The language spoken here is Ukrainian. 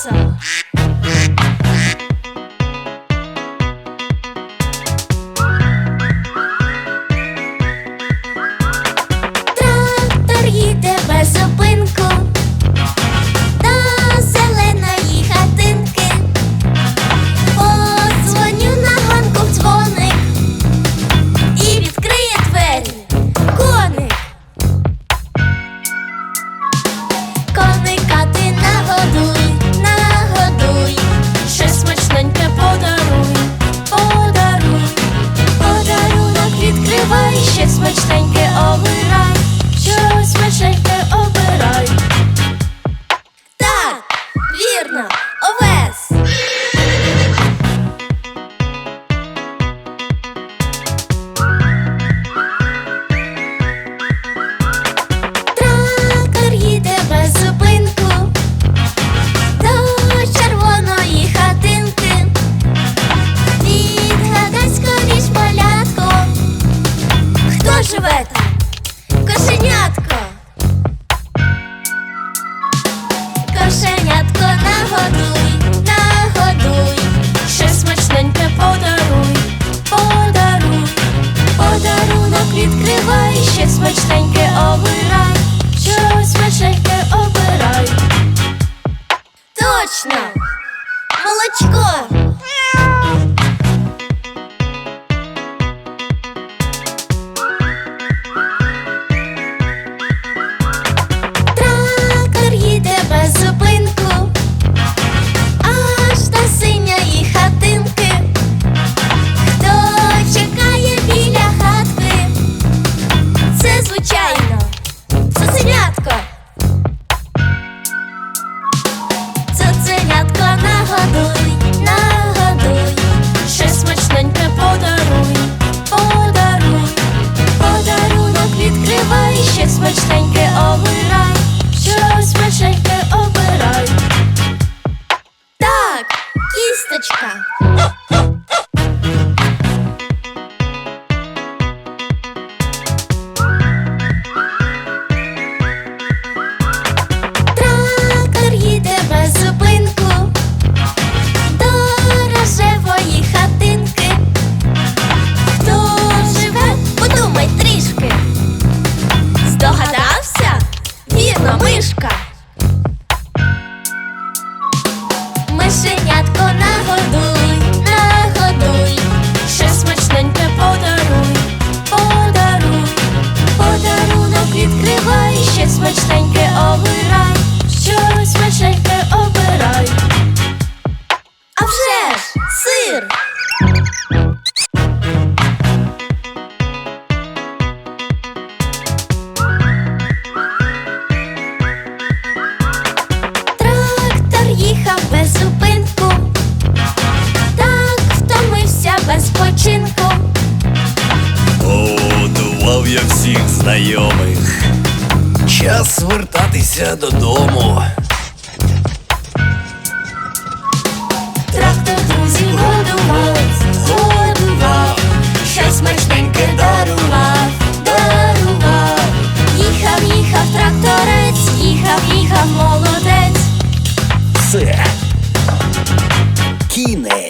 salsa. знайшов я всіх знайомих. Час вертатися додому. Трактор друзів годував, годував, щось смачненьке дарував, дарував. Їхав, їхав тракторець, їхав, їхав молодець. Все. Кінець.